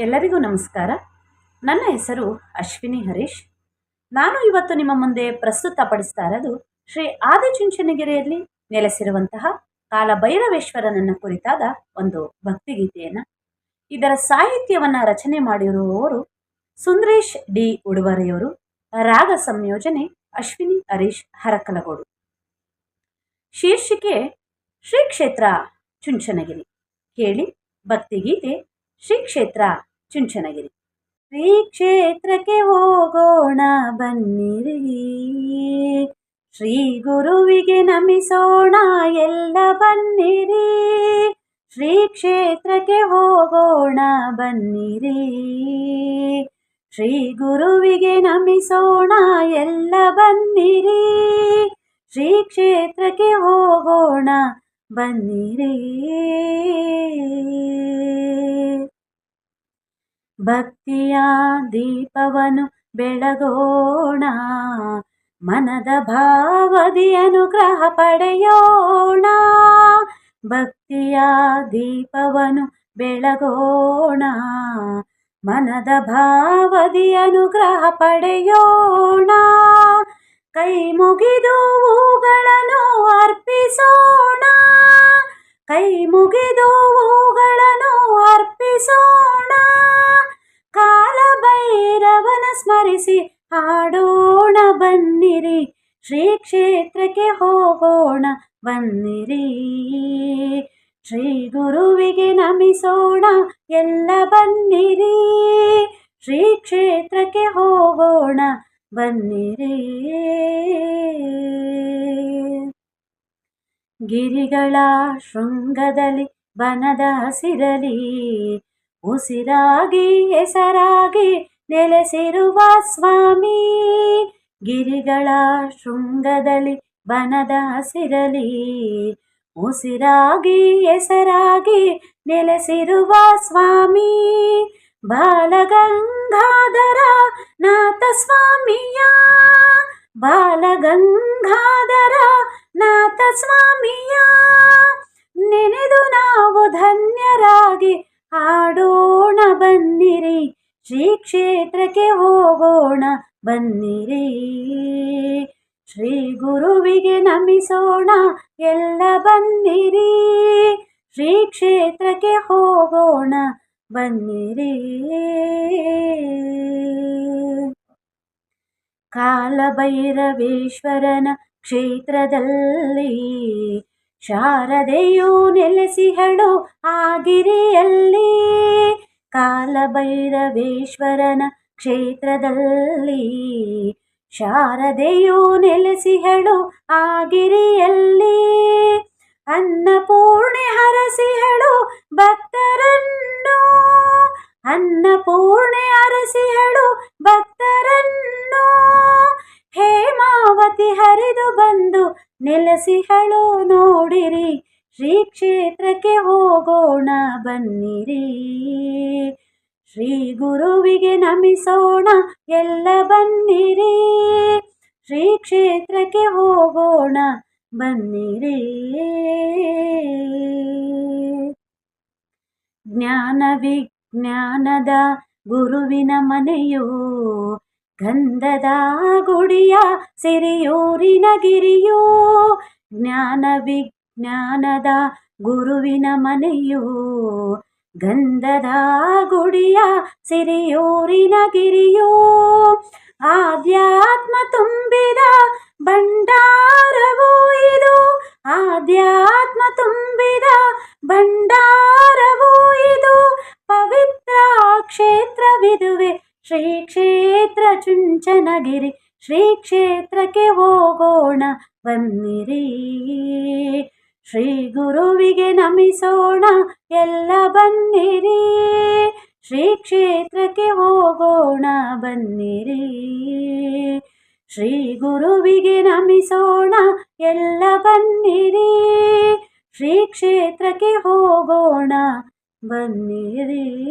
ಎಲ್ಲರಿಗೂ ನಮಸ್ಕಾರ. ನನ್ನ ಹೆಸರು ಅಶ್ವಿನಿ ಹರೀಶ್. ನಾನು ಇವತ್ತು ನಿಮ್ಮ ಮುಂದೆ ಪ್ರಸ್ತುತಪಡಿಸ್ತಾ ಇರೋದು ಶ್ರೀ ಆದಿಚುಂಚನಗಿರಿಯಲ್ಲಿ ನೆಲೆಸಿರುವಂತಹ ಕಾಲಭೈರವೇಶ್ವರನನ್ನ ಕುರಿತಾದ ಒಂದು ಭಕ್ತಿಗೀತೆಯನ್ನು. ಇದರ ಸಾಹಿತ್ಯವನ್ನು ರಚನೆ ಮಾಡಿರುವವರು ಸುಂದರೇಶ್ ಡಿ ಉಡುವರೆಯವರು. ರಾಗ ಸಂಯೋಜನೆ ಅಶ್ವಿನಿ ಹರೀಶ್ ಹರಕಲಗೋಡು. ಶೀರ್ಷಿಕೆ ಶ್ರೀ ಕ್ಷೇತ್ರ ಚುಂಚನಗಿರಿ. ಕೇಳಿ ಭಕ್ತಿಗೀತೆ ಶ್ರೀ ಕ್ಷೇತ್ರ ಚುಂಚನಗಿರಿ. ಶ್ರೀ ಕ್ಷೇತ್ರಕ್ಕೆ ಹೋಗೋಣ ಬನ್ನಿರಿ. ಶ್ರೀ ಗುರುವಿಗೆ ನಮಿಸೋಣ ಎಲ್ಲ ಬನ್ನಿರಿ. ಶ್ರೀ ಕ್ಷೇತ್ರಕ್ಕೆ ಹೋಗೋಣ ಬನ್ನಿರಿ. ಶ್ರೀ ಗುರುವಿಗೆ ನಮಿಸೋಣ ಎಲ್ಲ ಬನ್ನಿರಿ. ಶ್ರೀ ಕ್ಷೇತ್ರಕ್ಕೆ ಹೋಗೋಣ ಬನ್ನಿರಿ. ಭಕ್ತಿಯ ದೀಪವನು ಬೆಳಗೋಣ. ಮನದ ಭಾವದಿ ಅನುಗ್ರಹ ಪಡೆಯೋಣ. ಭಕ್ತಿಯ ದೀಪವನು ಬೆಳಗೋಣ. ಮನದ ಭಾವದಿ ಅನುಗ್ರಹ ಪಡೆಯೋಣ. ಕೈ ಮುಗಿದು ಹೂಗಳನ್ನು ಅರ್ಪಿಸೋಣ. ಕೈ ಮುಗಿದು ಹೂಗಳನ್ನು ಅರ್ಪಿಸೋಣ. ಸ್ಮರಿಸಿ ಹಾಡೋಣ ಬನ್ನಿರಿ, ಶ್ರೀ ಕ್ಷೇತ್ರಕ್ಕೆ ಹೋಗೋಣ ಬನ್ನಿರಿ. ಶ್ರೀ ಗುರುವಿಗೆ ನಮಿಸೋಣ ಎಲ್ಲ ಬನ್ನಿರಿ, ಶ್ರೀ ಕ್ಷೇತ್ರಕ್ಕೆ ಹೋಗೋಣ ಬನ್ನಿರಿ. ಗಿರಿಗಳ ಶೃಂಗದಲ್ಲಿ ಬನದ ಹಸಿರಲಿ, ಉಸಿರಾಗಿ, ಹೆಸರಾಗಿ ನೆಲೆಸಿರುವ ಸ್ವಾಮಿ, ಗಿರಿಗಳ ಶೃಂಗದಲ್ಲಿ ಬನದ ಹಸಿರಲಿ. ಉಸಿರಾಗಿ, ಹೆಸರಾಗಿ ನೆಲೆಸಿರುವ ಸ್ವಾಮಿ, ಬಾಲಗಂಗಾಧರ ನಾಥ ಸ್ವಾಮಿಯ, ಬಾಲಗಂಗಾಧರ ನಾಥ ಸ್ವಾಮಿಯ. ಶ್ರೀ ಕ್ಷೇತ್ರಕ್ಕೆ ಹೋಗೋಣ ಬನ್ನಿರಿ. ಶ್ರೀ ಗುರುವಿಗೆ ನಮಿಸೋಣ ಎಲ್ಲ ಬನ್ನಿರಿ. ಶ್ರೀ ಕ್ಷೇತ್ರಕ್ಕೆ ಹೋಗೋಣ ಬನ್ನಿರಿ. ಕಾಲಭೈರವೇಶ್ವರನ ಕ್ಷೇತ್ರದಲ್ಲಿ ಶಾರದೆಯು ನೆಲೆಸಿಹಳು ಆಗಿರಿಯಲ್ಲಿ. ಕಾಲಭೈರವೇಶ್ವರನ ಕ್ಷೇತ್ರದಲ್ಲಿ ಶಾರದೆಯು ನೆಲೆಸಿಹಳು ಆಗಿರಿಯಲ್ಲಿ ಅನ್ನಪೂರ್ಣೆ ಹರಸಿಹಳು ಭಕ್ತರನ್ನು. ಅನ್ನಪೂರ್ಣೆ ಹರಸಿಹಳು ಭಕ್ತರನ್ನು. ಹೇಮಾವತಿ ಹರಿದು ಬಂದು ನೆಲೆಸಿಹಳು ನೋಡಿರಿ. ಶ್ರೀ ಕ್ಷೇತ್ರಕ್ಕೆ ಹೋಗೋಣ ಬನ್ನಿರಿ. ಶ್ರೀ ಗುರುವಿಗೆ ನಮಿಸೋಣ ಎಲ್ಲ ಬನ್ನಿರಿ. ಶ್ರೀ ಕ್ಷೇತ್ರಕ್ಕೆ ಹೋಗೋಣ ಬನ್ನಿರಿ. ಜ್ಞಾನ ವಿಜ್ಞಾನದ ಗುರುವಿನ ಮನೆಯು ಗಂಧದ ಗುಡಿಯ ಸಿರಿಯೂರಿನ ಗಿರಿಯೂ. ಜ್ಞಾನ ವಿಜ್ಞಾನದ ಗುರುವಿನ ಮನೆಯು, ಗಂಧದ ಗುಡಿಯ ಸಿರಿಯೂರಿನ ಗಿರಿಯೂ, ಆಧ್ಯಾತ್ಮ ತುಂಬಿದ ಭಂಡಾರವೂ ಇದು. ಆಧ್ಯಾತ್ಮ ತುಂಬಿದ ಭಂಡಾರವೂ ಇದು. ಪವಿತ್ರ ಕ್ಷೇತ್ರವಿದುವೆ ಶ್ರೀ ಕ್ಷೇತ್ರ ಚುಂಚನಗಿರಿ, ಶ್ರೀ ಕ್ಷೇತ್ರಕ್ಕೆ ಹೋಗೋಣ, ಬನ್ನಿರಿ. ಶ್ರೀ ಗುರುವಿಗೆ ನಮಿಸೋಣ, ಎಲ್ಲ ಬನ್ನಿರಿ. ಶ್ರೀ ಕ್ಷೇತ್ರಕ್ಕೆ ಹೋಗೋಣ, ಬನ್ನಿರಿ. ಶ್ರೀ ಗುರುವಿಗೆ ನಮಿಸೋಣ, ಎಲ್ಲ ಬನ್ನಿರಿ. ಶ್ರೀ ಕ್ಷೇತ್ರಕ್ಕೆ ಹೋಗೋಣ, ಬನ್ನಿರಿ.